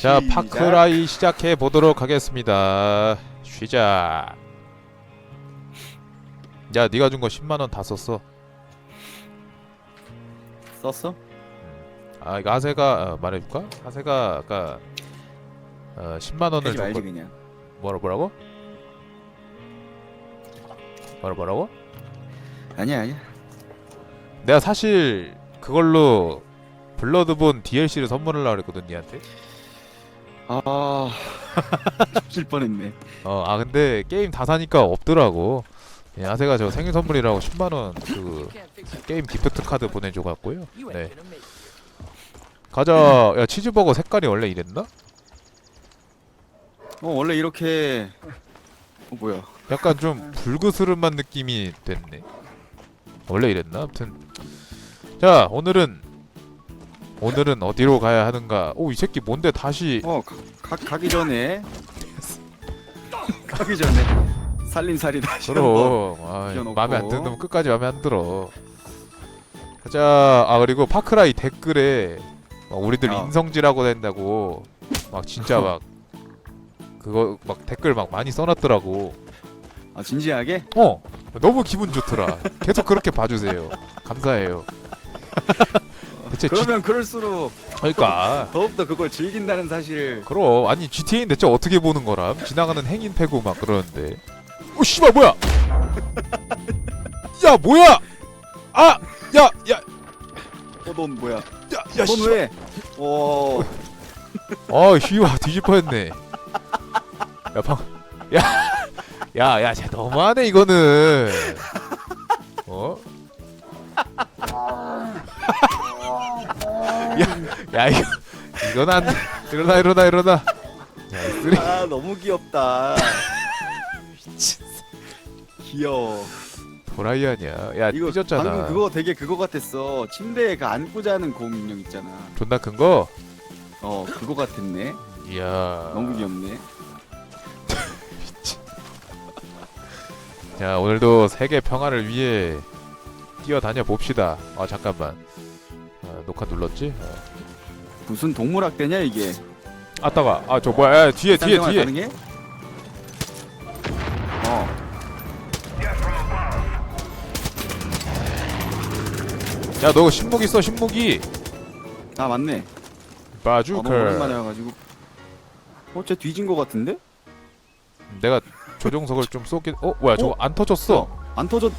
자 시작. 파크라이 시작해 보도록 하겠습니다. 시작. 야 네가 준 거 10만 원 다 썼어. 썼어? 아 이거 하세가 어, 말해줄까? 하세가 아까 어, 10만 원을 하지 말지 그냥. 뭐라 뭐라고? 뭐라 뭐라고? 아니야 아니야. 내가 사실 그걸로 블러드본 DLC를 선물하려고 그랬거든 니한테. 아, 질 뻔했네. 어, 아 근데 게임 다 사니까 없더라고. 예, 아세가 저 생일 선물이라고 10만 원그 게임 기프트 카드 보내줘 갖고요. 네. 가자. 야 치즈버거 색깔이 원래 이랬나? 어 원래 이렇게 어 뭐야? 약간 좀 불그스름한 느낌이 됐네. 원래 이랬나? 아무튼 자 오늘은 오늘은 어디로 가야 하는가? 오 이 새끼 뭔데 다시 어 가, 가, 가기 전에 가기 전에 살림살이 다시. 그럼 아. 마음에 안 드는 끝까지 마음에 안 들어. 가자. 아 그리고 파크라이 댓글에 막 우리들 어. 인성질하고 된다고 막 진짜 막 그거 막 댓글 막 많이 써놨더라고. 아 진지하게? 어 너무 기분 좋더라. 계속 그렇게 봐주세요. 감사해요. 지, 그러면 그럴수록 그러니까 더욱더 그걸 즐긴다는 사실을 그럼 아니 GTA는 대체 어떻게 보는 거람? 지나가는 행인 패고 막 그러는데. 오 씨발 뭐야? 야 뭐야? 아! 야! 야! 어넌 뭐야? 야! 야 넌 씨. 왜? 어 아, 휘와 뒤질 뻔했네. 야, 방. 야. 야, 야, 쟤 너무하네 이거는. 어? 야, 야, 이거 이건 안 돼. 일어나 일어나 일어나. 야, 이 쓰레. 아 너무 귀엽다. 귀여워. 도라이 아니야. 야, 이거 삐졌잖아. 방금 그거 되게 그거 같았어. 침대에 그 안고 자는 곰 인형 있잖아. 존나 큰 거. 어 그거 같았네. 이야. 너무 귀엽네. 자, 오늘도 세계 평화를 위해 뛰어다녀 봅시다. 아, 잠깐만. 아, 녹화 눌렀지? 어. 무슨 동물학대냐 이게? 아따가. 아, 저 뭐야? 야, 뒤에 뒤에 뒤에. 가능해? 어. 야, 너 신무기 써, 신무기. 아 맞네. 어, 바주커. 너무 오랜만에 와가지고. 어쟤 뒤진 거 같은데? 내가 조종석을 좀 쏘긴. 어, 뭐야? 저거 안 터졌어. 안 터졌.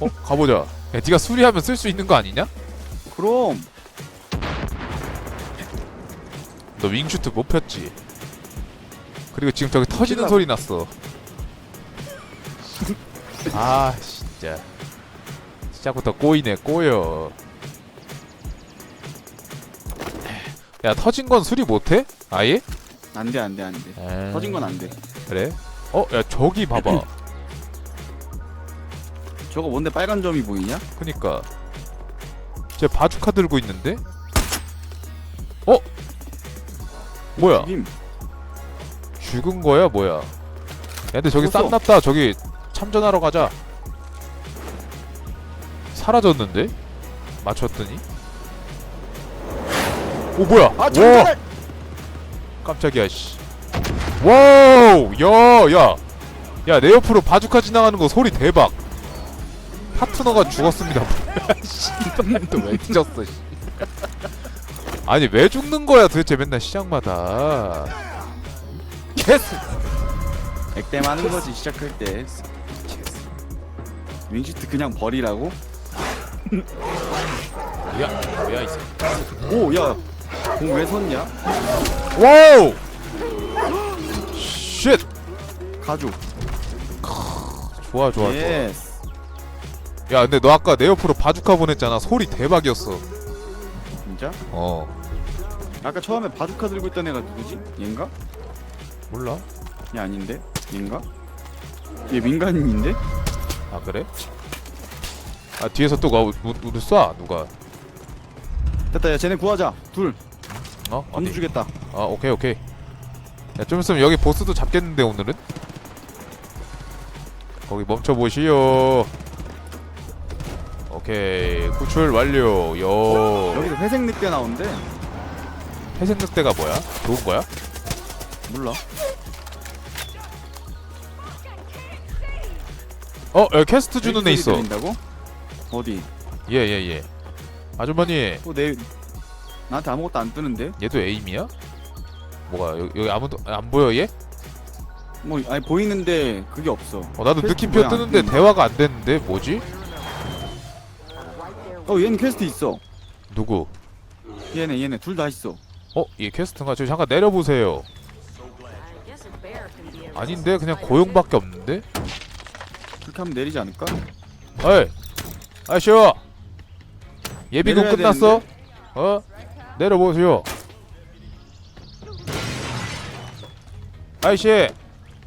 어, 가보자. 야, 네가 수리하면 쓸 수 있는 거 아니냐? 그럼. 너 윙슈트 못 폈지. 그리고 지금 저기 터지는. 소리 났어. 아, 진짜. 시작부터 꼬이네, 꼬여. 야, 터진 건 수리 못해? 아예? 안돼 안돼 안돼. 아, 터진 건 안돼. 그래? 어, 야, 저기 봐봐. 저거 뭔데 빨간 점이 보이냐? 그니까. 쟤 바주카 들고 있는데? 어? 뭐야? 죽임. 죽은 거야 뭐야? 야 근데 저기 죽었어. 쌈났다 저기 참전하러 가자 사라졌는데? 맞췄더니? 오 뭐야? 아 와 잠깐. 깜짝이야 씨 와우 야 야 야 내 옆으로 바주카 지나가는 거 소리 대박 파트너가 죽었습니다 씨발 또왜 뒤졌어 씨 아니 왜 죽는 거야 도대체 맨날 시장마다 개스 액땜 하는 거지 시작할 때. 윙시트 그냥 버리라고? 뭐야 뭐야 이 새끼 오 야. 공 왜 섰냐? 와우 쉣 가죽. 좋아 좋아 예스. 좋아 야 근데 너 아까 내 옆으로 바주카 보냈잖아 소리 대박이었어 진짜? 어 아까 처음에 바주카 들고 있던 애가 누구지? 얘인가? 몰라 얘 아닌데? 얘인가? 얘 민간인인데? 아 그래? 아 뒤에서 또 가, 우, 우리 쏴 누가 됐다 야 쟤네 구하자 둘 어? 건두 어디? 주겠다 아 오케이 오케이 야 좀 있으면 여기 보스도 잡겠는데 오늘은? 거기 멈춰 보시오 오케이 구출 완료 요 여기서 회색 늑대 나온대 회생늑대가 뭐야? 좋은 거야? 몰라. 어, 여기 퀘스트 주는 애 있어. 들린다고? 어디? 예, 예, 예. 아주머니, 또내 나한테 아무것도 안 뜨는데? 얘도 에임이야? 뭐가 여기, 여기 아무도 안 보여 얘? 뭐 아니 보이는데 그게 없어. 어, 나도 퀘스트 느낌표 뭐야, 안 뜨는데 뜨는데. 대화가 안 되는데 뭐지? 어 얘는 퀘스트 있어. 누구? 얘네 얘네 둘 다 있어. 어, 얘 퀘스트인가? 저 잠깐 내려보세요. 아닌데 그냥 고용밖에 없는데? 그렇게 하면 내리지 않을까? 어이, 아시오. 예비군 내려야 끝났어? 어? 내려보세요. 아이씨,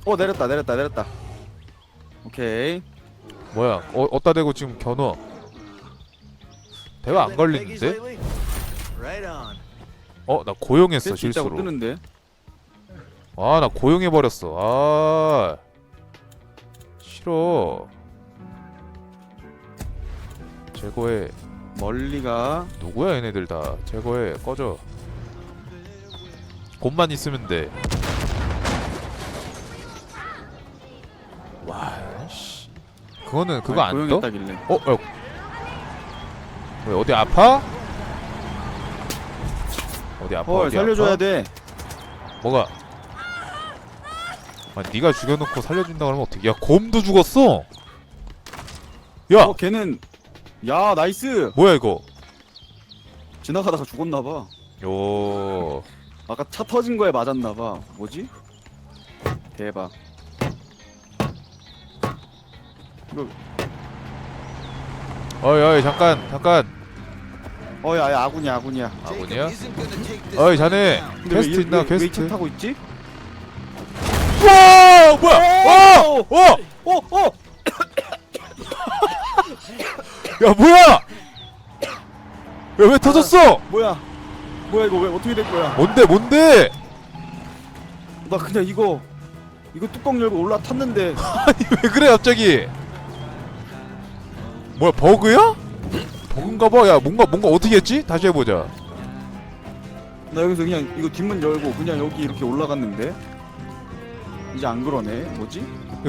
어 내렸다 내렸다 내렸다. 오케이. 뭐야? 어, 어디다 대고 지금 겨누어? 대화 안 걸리는데? 어, 나 고용했어 있다고 실수로. 뜨는데. 아, 나 고용해 버렸어. 아, 싫어. 제거해. 멀리가 누구야 얘네들 다. 제거해. 꺼져. 곰만 있으면 돼. 와, 씨. 그거는 그거 안 떠? 고용했다길래. 어, 어. 왜 어디 아파? 어디 아파? 헐 어디 살려줘야 아파? 돼. 뭐가? 아, 네가 죽여놓고 살려준다 그러면 어떻게? 야, 곰도 죽었어. 야, 어 걔는 야 나이스. 뭐야 이거? 지나가다가 죽었나봐. 요, 아까 차 터진 거에 맞았나봐. 뭐지? 대박. 이거 어이 어이 잠깐 잠깐. 어야 야 아군이야 아군이야. 아군이야? 어이 자네 근데 퀘스트 왜, 있나 왜, 퀘스트? 타고 있지? 와 뭐야? 어! 어! 어 어. 야 뭐야? 야, 왜 터졌어? 뭐야? 뭐야 이거 왜 어떻게 된 거야? 뭔데 뭔데? 나 그냥 이거 이거 뚜껑 열고 올라탔는데 아니 왜 그래 갑자기? 뭐야 버그야? 버그인가봐. 야 뭔가 뭔가 어떻게 했지? 다시 해보자. 나 여기서 그냥 이거 뒷문 열고 그냥 여기 이렇게 올라갔는데 이제 안 그러네. 뭐지?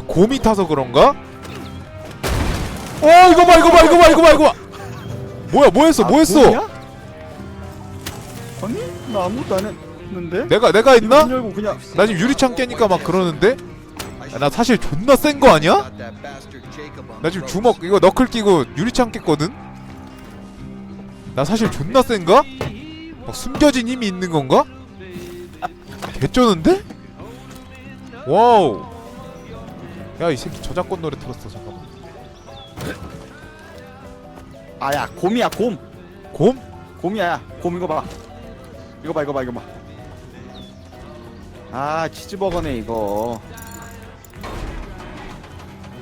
곰이 타서 그런가? 어 이거 봐 이거 봐 이거 봐 이거 봐 이거 봐. 뭐야 뭐 했어 뭐 아, 했어? 아니 나 아무것도 안 했는데. 내가 내가 이거 했나? 문 열고 그냥 나 지금 유리창 깨니까 막 그러는데? 야, 나 사실 존나 센 거 아니야? 나 지금 주먹 이거 너클 끼고 유리창 깼거든? 나 사실 존나 센가? 막 숨겨진 힘이 있는 건가? 개쩌는데? 와우 야 이 새끼 저작권 노래 틀었어 잠깐만 아야 곰이야 곰. 곰? 곰이야 야. 곰 이거 봐. 이거 봐 이거 봐 이거 봐. 아 치즈버거네 이거.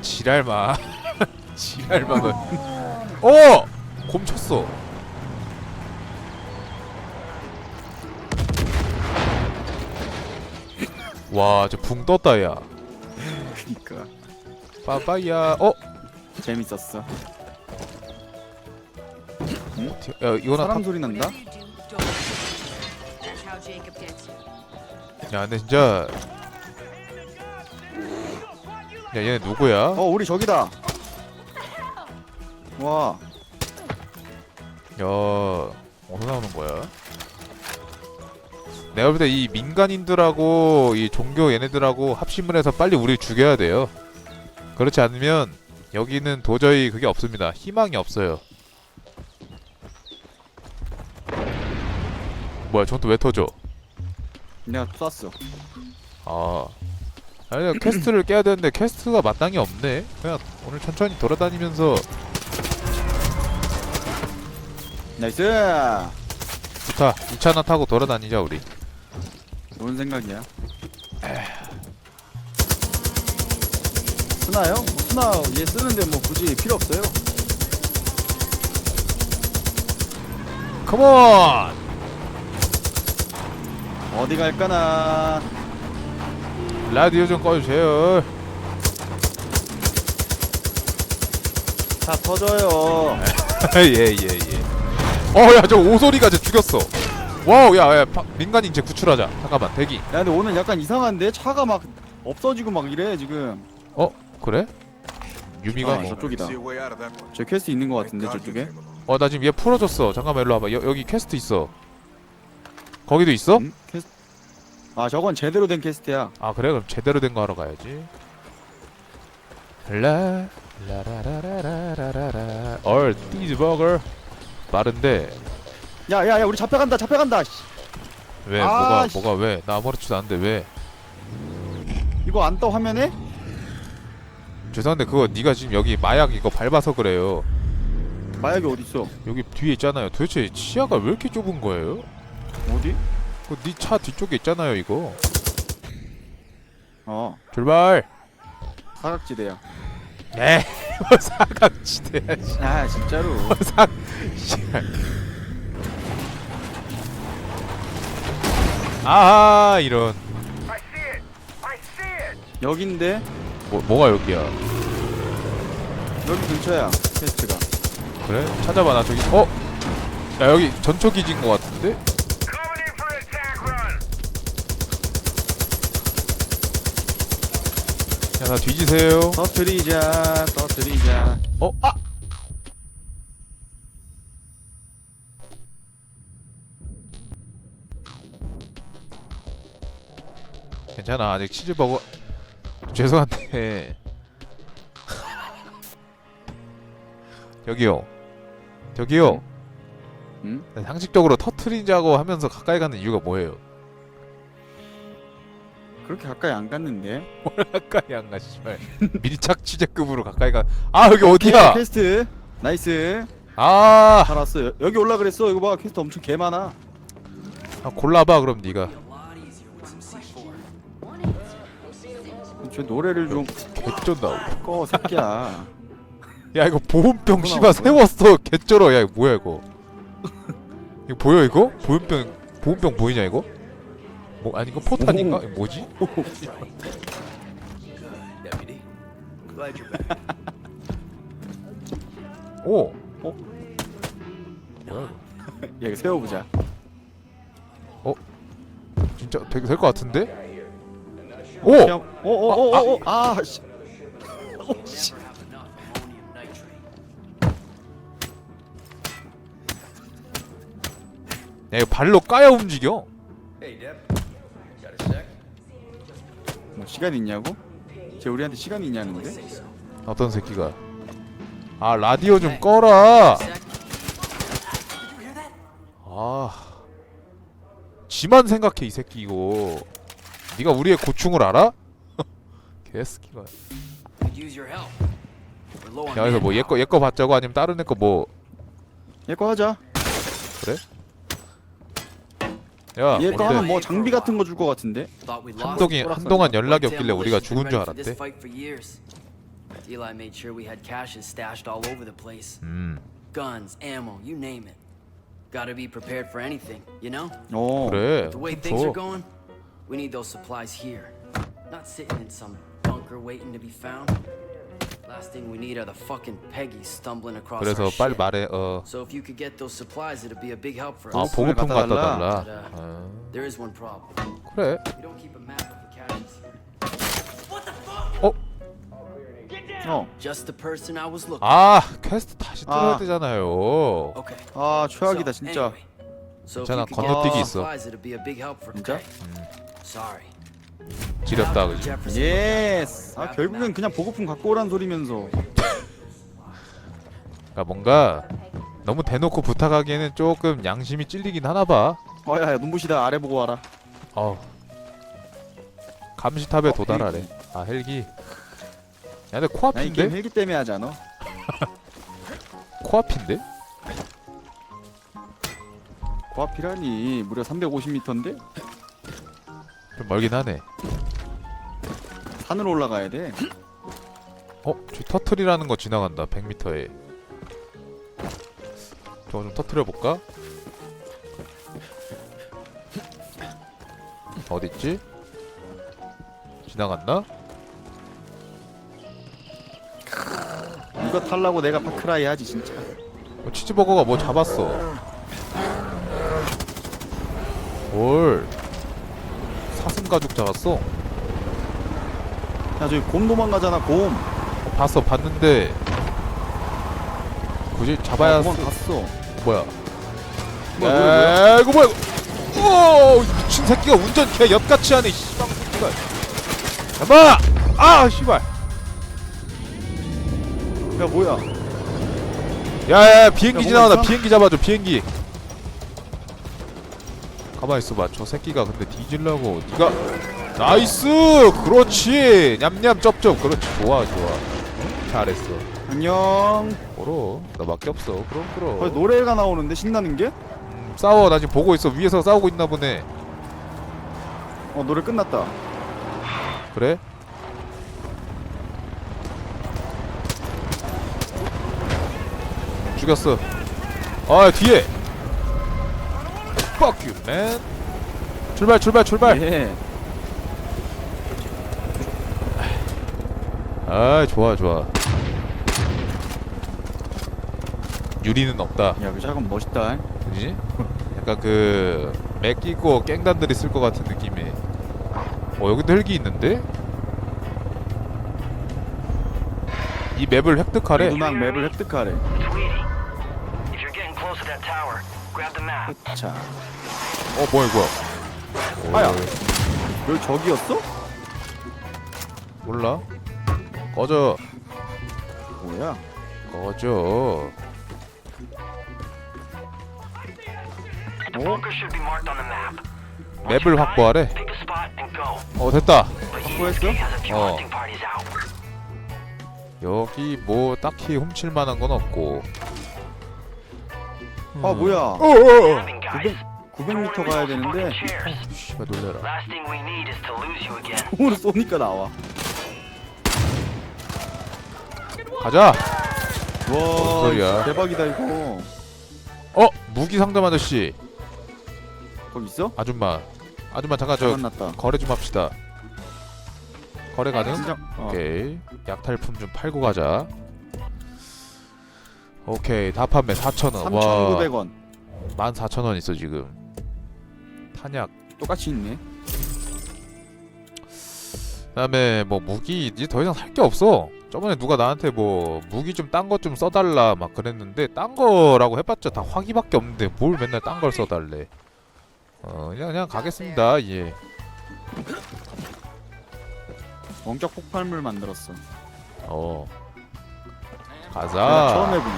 지랄마 지랄마는 어! 곰 쳤어 와 저 붕 떴다 야 그니까 빠빠야 어? 재밌었어. 야 이거나 사람 소리 난다. 야 근데 진짜 야 얘네 누구야? 어 우리 저기다. 와 야 어디서 나오는 거야? 내가 볼 때 이 민간인들하고 이 종교 얘네들하고 합심을 해서 빨리 우리 죽여야 돼요. 그렇지 않으면 여기는 도저히 그게 없습니다. 희망이 없어요. 뭐야, 저건 또왜 터져? 내가 쐈어. 아, 아니 퀘스트를 깨야 되는데 퀘스트가 마땅히 없네. 그냥 오늘 천천히 돌아다니면서 나이스. 좋다. 2차나 타고 돌아다니자 우리. 뭔 생각이야? 쓰나요? 뭐 쓰나 얘 쓰는데 뭐 굳이 필요 없어요. 컴온! 어디 갈까나? 라디오 좀 꺼주세요. 다 터져요. 예예 예, 예. 어야 저 오소리가 저 죽였어. 와우 야, 야 파, 민간 인체 구출하자. 잠깐만 대기. 야 근데 오늘 약간 이상한데? 차가 막 없어지고 막 이래 지금. 그래? 유미가 아, 뭐. 저쪽이다. 저 퀘스트 있는 것 같은데 저쪽에? 어나 지금 얘 풀어줬어. 잠깐만 일로 와봐. 여, 여기 퀘스트 있어. 거기도 있어? 응? 퀘스트 아 저건 제대로 된 퀘스트야. 아 그래? 그럼 제대로 된 거 하러 가야지. 라 라라라라라라라 얼 치즈버거. 빠른데 야야야 우리 잡혀간다 잡혀간다 씨. 왜 아, 뭐가 씨. 뭐가 왜 나 아무렇지도 않은데 왜 이거 안 떠 화면에? 죄송한데 그거 네가 지금 여기 마약 이거 밟아서 그래요 마약이 어딨어 여기 뒤에 있잖아요 도대체 시야가 왜 이렇게 좁은 거예요? 어디? 그네 차 뒤쪽에 있잖아요 이거 어 출발 사각지대야 에이 뭐 사각지대야 씨. 아 진짜로 뭐사 씨발. 아하 이런 여긴데 뭐, 뭐가 여기야 여기 근처야 퀘스트가 그래? 찾아봐 나 저기 어? 야 여기 전초기지인 것 같은데? 야 나 뒤지세요 터트리자 터트리자 어? 아! 괜찮아. 아직 치즈버거 죄송한데. 저기요. 저기요. 응? 네, 상식적으로 터트리자고 하면서 가까이 가는 이유가 뭐예요? 그렇게 가까이 안 갔는데? 가까이 안 가, 씨발. 밀착 취재급으로 가까이 가. 아 여기 어디야? 퀘스트. 나이스. 아, 알았어. 여- 여기 올라 그랬어. 이거 봐. 퀘스트 엄청 개 많아. 아, 골라봐 그럼 네가. 저 노래를 좀 개쩐다. 꺼 새끼야 야 이거 보온병 또 씨발? 세웠어. 개쩔어. 야 이거 뭐야 이거? 이거 보여 이거? 보온병 보온병 보이냐 이거? 뭐 아니 이거 포탄인가? 이거 뭐지? 오. 어? 뭐야 이거? 야 이거 세워보자 진짜 되게 될것 같은데? 오! 어어어어어 아씨 어, 씨. 야 이거 발로 까야 움직여. 뭐 시간 있냐고? 쟤 우리한테 시간이 있냐는데? 어떤 새끼가? 아 라디오 좀 꺼라. 아, 지만 생각해 이 새끼 이거. 네가 우리의 고충을 알아? 야 그래서 뭐 얘 거 얘 거 받자고 아니면 다른 애 거 뭐? 얘거 하자 야얘거 뭔데? 하면 뭐 장비 같은 거 줄 거 같은데? 한동이 한동안 연락이 없길래 우리가 죽은 줄 알았대. Eli made sure we had caches stashed all over the place. 음 Guns, ammo, you name it. Gotta be prepared for anything, you know? 어 그래. The way 좀 things are 줘. going, we need those supplies here. Not sitting in some bunker waiting to be found. Last thing we need are the fucking Peggies stumbling across 그래서 our 빨리 shit. 말해. 어. So if you could get those supplies, it'd be a big help for 아 us. 보급품 갖다 갖다 달라. 달라. But, uh, 어. there is one problem. 그래. We don't keep a map of the caches here. 어. Just the person I was looking. 아 퀘스트 다시 뚫어야 아. 되잖아요. Okay. 아 최악이다 So, 진짜 anyway, so if 괜찮아, you could get 건너뛰기 those 있어. supplies, it'd be a big help for 진짜? 지렸다 그지. 예스 아 결국엔 그냥 보급품 갖고 오란 소리면서 그러니까 뭔가 너무 대놓고 부탁하기에는 조금 양심이 찔리긴 하나 봐. 어야 눈부시다 아래 보고 와라 어. 감시탑에 어, 도달하래. 아 헬기. 야 근데 이 코앞인데? 헬기 때문에 하지 않아? 코앞인데? 고앞이라니 무려 350m인데? 좀 멀긴 하네. 산으로 올라가야 돼 어? 저 터틀이라는 거 지나간다. 100m에. 저거 좀 터트려 볼까? 어딨지? 지나갔나? 이거 탈라고 내가 파크라이 하지 진짜 어, 치즈버거가 뭐 잡았어. 헐 사슴 가죽 잡았어. 야 저기 곰 도망가잖아 곰. 봤어 봤는데. 굳이 잡아야 아, 쓰... 도망갔어. 뭐야? 뭐야, 뭐야, 뭐야? 야 이거 뭐야 이거. 오 미친 새끼가 운전 개 엿같이 하네 씨발 새끼가 잡아! 아 씨발. 야 뭐야? 야야 비행기 야, 있어? 비행기 잡아줘 비행기 가만 있어봐. 저 새끼가 근데 뒤질라고. 니가 나이스! 그렇지! 냠냠 쩝쩝. 그렇지. 좋아 좋아. 응? 잘했어. 안녕. 걸어. 나 밖에 없어. 그럼 그럼 거기 노래가 나오는데? 신나는 게? 음, 싸워. 나 지금 보고 있어. 위에서 싸우고 있나 보네. 어 노래 끝났다. 그래? 죽였어. 아 뒤에 Fuck you man 출발 출발 출발 예 아 좋아 좋아 유리는 없다 야, 그 작은 멋있다. 그지? 약간 그 맥기고 깽단들이 쓸 것 같은 느낌이 어 여기도 헬기 있는데? 이 맵을 획득하래 누난 맵을 획득하래. Sweetie, if you're getting close to that tower, grab the map. 자, 어 뭐야 이거 아야. 어, 여기 저기였어? 몰라 꺼져 뭐야? 꺼져 The bunker should be marked on the map. Once 맵을 확보하래 Pick a spot and go. 어 됐다 But 확보했어? ESP has a few 어. hunting parties out. 여기 뭐 딱히 훔칠 만한 건 없고 아, 뭐야? 어어어 Having guys. 900, 900m Don't 가야 되는데. 씨발 놀래라 Last thing we need is to lose you again. 공으로 쏘니까 나와. 가자 와, 소리야? 대박이다 이거. 어 무기 상점 아저씨 거기 있어? 아줌마 아줌마 잠깐 잘저 만났다. 거래 좀 합시다 거래 가능? 진짜. 어. 오케이 약탈품 좀 팔고 가자 오케이 다 판매 4,000원 와 3,900원. 14,000원 있어 지금 탄약 똑같이 있네. 그다음에 뭐 무기 이제 더 이상 살 게 없어 저번에 누가 나한테 뭐 무기 좀딴거좀 써달라 막 그랬는데 딴 거라고 해봤자 다 화기밖에 없는데 뭘 맨날 딴 걸 써달래 어 그냥 그냥 가겠습니다 예 원격 폭발물 만들었어. 어 내가 가자 처음 해보네.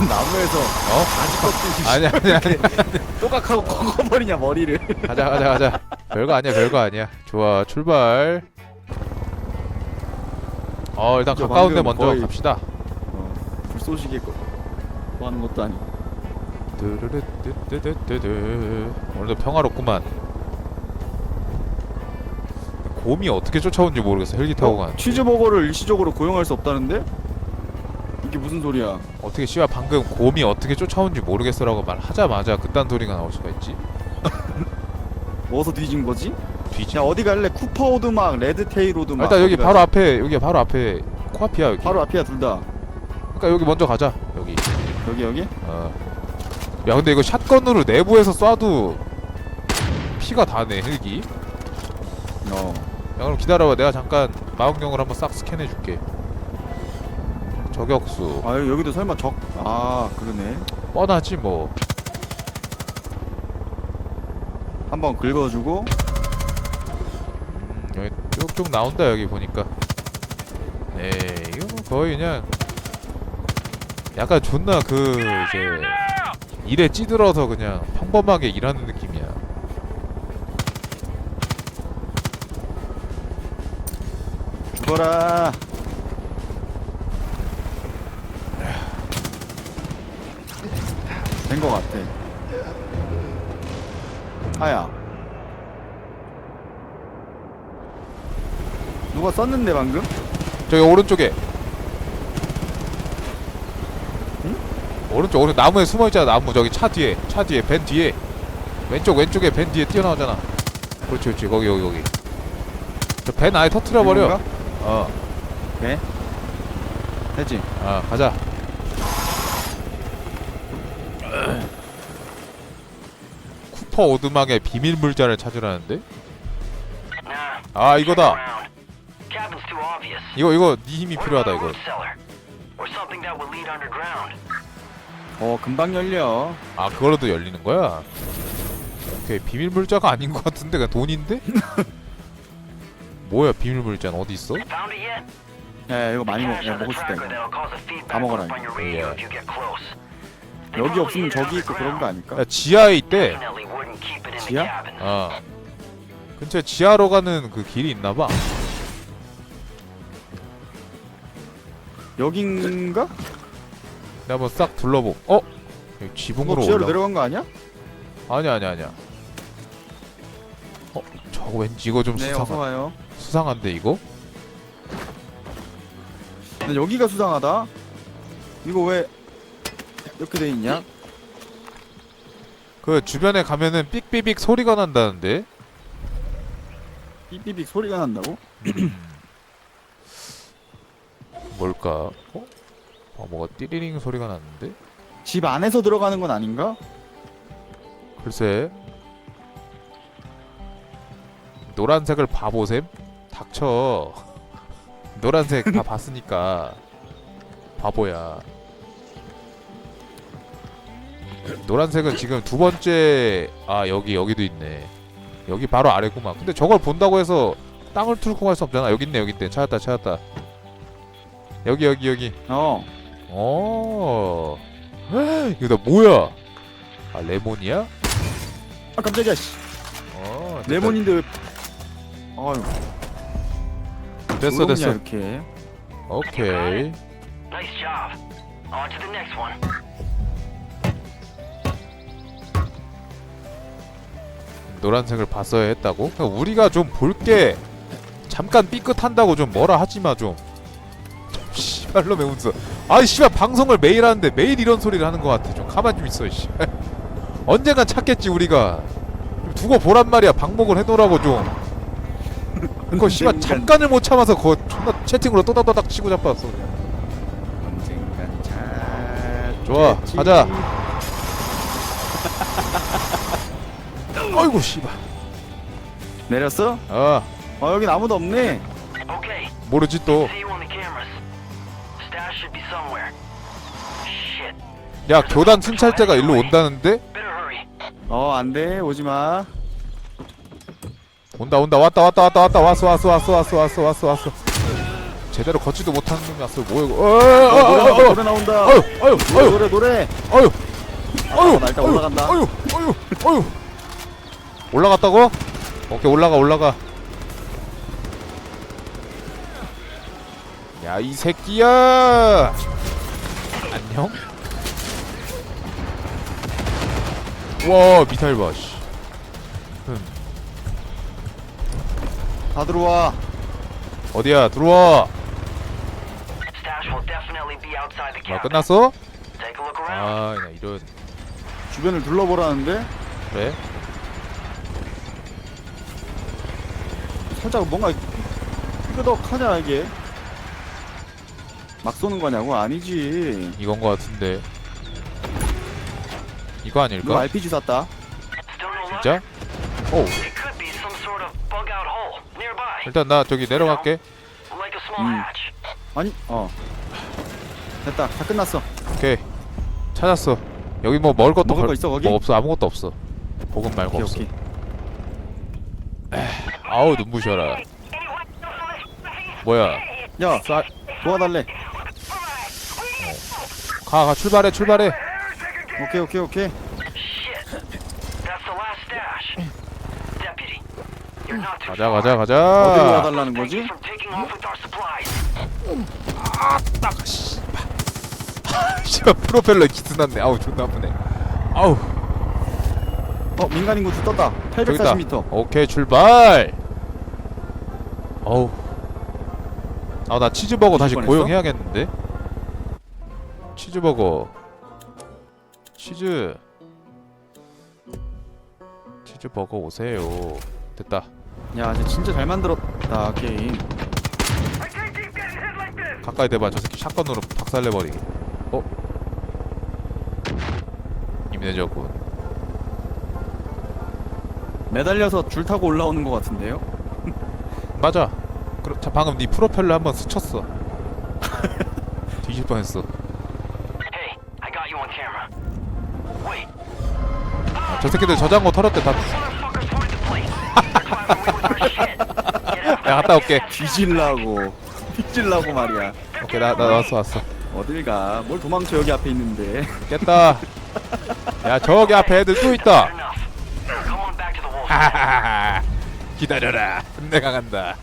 무슨 나무에서 어? 아직 껍질 아니 아니 아니 또각하고 꺾어버리냐 머리를. 가자 가자 가자 별거 아니야 별거 아니야 좋아 출발 어 일단 저 가까운데 방금 먼저 거의- 갑시다 어, 불쏘시개 거. 뭐 하는 것도 아니고. 드르르뜨뜨뜨뜨 오늘도 평화롭구만 곰이 어떻게 쫓아온지 모르겠어 헬기 타고 어? 가는데 치즈버거를 일시적으로 고용할 수 없다는데? 이게 무슨 소리야? 어떻게 씨발 방금 곰이 어떻게 쫓아온지 모르겠어라고 말하자마자 그딴 소리가 나올 수가 있지 어디서 뒤진 거지? 뒤지 야 어디 갈래? 쿠퍼 오드막, 레드테일 오드막. 아, 일단 여기 어디 바로 갈래? 앞에 여기 바로 앞에 코앞이야 여기 바로 앞이야 둘 다. 그러니까 여기 먼저 가자 여기 여기 여기? 어. 야 근데 이거 샷건으로 내부에서 쏴도 피가 다네 헬기 어. 야 그럼 기다려봐 내가 잠깐 마법경을 한번 싹 스캔해 줄게 저격수 아 여기도 설마 적? 아 그러네. 뻔하지 뭐 한번 긁어주고. 음, 여기 쭉쭉 나온다 여기 보니까 네 이거 뭐 거의 그냥 약간 존나 그 이제 일에 찌들어서 그냥 평범하게 일하는 느낌이야 죽어라. 된거 같아. 아야. 누가 썼는데 방금? 저기 오른쪽에 오른쪽 오른 나무에 숨어 있잖아 나무 저기 차 뒤에 차 뒤에 밴 뒤에 왼쪽 왼쪽에 밴 뒤에 뛰어나오잖아 그렇지 그렇지 거기 여기 여기 저밴 아예 터트려 버려 이건가? 어 네. 됐지? 아 가자 쿠퍼 오두막의 비밀 물자를 찾으라는데? 아 이거다. 이거 이거 네 힘이 필요하다 이거. 어 금방 열려 아 그걸로도 열리는 거야? 오케이 비밀 물자가 아닌 것 같은데 그냥 돈인데? 뭐야 비밀 물자는 어디 있어? Yet? 야 이거 많이 먹, 야, 먹을 수 있다 이거 다 먹어라, 예. They 여기 없으면 저기 있고 그런 거. 아닐까? 야 지하에 있대 지하? 어 근처에 지하로 가는 그 길이 있나봐 여긴가? 내가 한번 싹 둘러보 어? 여기 뭐 지붕으로 지하로 올라 내려간 거 아니야? 아니야 아니야 아니야 어? 저거 왠지 이거 좀 네 어서 수상한, 와요 수상한데 이거? 근데 여기가 수상하다 이거 왜 이렇게 돼 있냐? 그 주변에 가면은 삑삑삑 소리가 난다는데 삐삐빅 소리가 난다고? 뭘까? 어? 어 뭐가 띠리링 소리가 났는데? 집 안에서 들어가는 건 아닌가? 글쎄 노란색을 봐보셈? 닥쳐 노란색 다 봤으니까 바보야 노란색은 지금 두 번째 아 여기 여기도 있네. 여기 바로 아래구만. 근데 저걸 본다고 해서 땅을 뚫고 갈 수 없잖아. 여기 있네 여기 있네. 찾았다 찾았다. 여기 여기 여기. 어. 어. 이거 다 뭐야? 아 레몬이야? 아 깜짝이야 씨. 어 됐다. 레몬인데 왜 아유. 됐어 됐어. 이렇게. 오케이. Nice job. On to the next one. 노란색을 봤어야 했다고? 우리가 좀 볼 게. 잠깐 삐끗한다고 좀 뭐라 하지마 좀. 씨발로 매운서. 아이 씨발 방송을 매일 하는데 매일 이런 소리를 하는 것 같아. 좀 가만 좀 있어 씨발. 언젠간 찾겠지 우리가. 좀 두고 보란 말이야. 방목을 해놓으라고 좀. 그거 씨발 잠깐을 못 참아서 그거 존나 채팅으로 또닥또닥 치고 잡았어. 언젠간 잘 좋아. 가자. 아이고 씨발. 내렸어? 아어 여긴 아무도 없네. Okay. 모르지 또. See you on the cameras. Stash should be somewhere. Shit. 야 교단 순찰대가 일로 온다는데? Better hurry. 어 안돼. 오지마. 온다 온다. 왔다 왔다 왔다 왔다. 왔어 왔어 왔어 왔어 왔어 왔어 왔어. 제대로 걷지도 못하는 놈이 왔어. 뭐야 이거. 어, 노래, 나온다, 노래 나온다. 아유 아유 노래 아유 노래. 노래 아유 아유 나 일단 올라간다. 아유 아유 아유 올라갔다고? 오케이 올라가 올라가 야 이 새끼야 안녕? 와 미사일 봐 씨. 다 들어와 어디야 들어와 뭐. 끝났어? 아나 이런 주변을 둘러보라는데 그래? 살짝 뭔가 삐그덕하냐 이게? 막 쏘는 거냐고? 아니지. 이건 거 같은데. 이거 아닐까? RPG luck? 진짜? 오. 일단 나 저기 내려갈게. hatch. 아니 어. 됐다. 다 끝났어. 오케이. 찾았어. 여기 뭐 먹을 것도 먹을 걸- 거 있어, 거기? 뭐 없어. 아무것도 없어. 보금 말고 오케이 없어. 오케이 아우 눈부셔라. 뭐야? 야쏴 도와달래. 가 가 출발해 출발해. 오케이 오케이 오케이. 가자. 가자 어디로 가자 와달라는 거지? our supplies. 씨발 프로펠러 기스났네. 아우 존나 아프네. 아우. 어 민간 인구 떴다. 저기 있다. 840m 오케이 출발 어우 아 나 치즈버거 다시 뻔했어? 고용해야겠는데 치즈버거 치즈 치즈버거 오세요 됐다 야 진짜 잘 만들었다 게임. 가까이 대봐 저 새끼 샷건으로 박살내버리게 어? 임내적군 매달려서 줄 타고 올라오는 것 같은데요? 맞아. 그럼 자 방금 네 프로펠러 한번 스쳤어. 뒤질 뻔했어. Hey, I got you on camera. Wait, 저 새끼들 저장고 털었대 다. 야 갔다 올게. 뒤질라고. 뒤질라고 말이야. 오케이 나, 나 왔어 왔어. 어딜 가? 뭘 도망쳐 여기 앞에 있는데. 깼다. 야 저기 앞에 애들 또 있다 기다려라. 내가 간다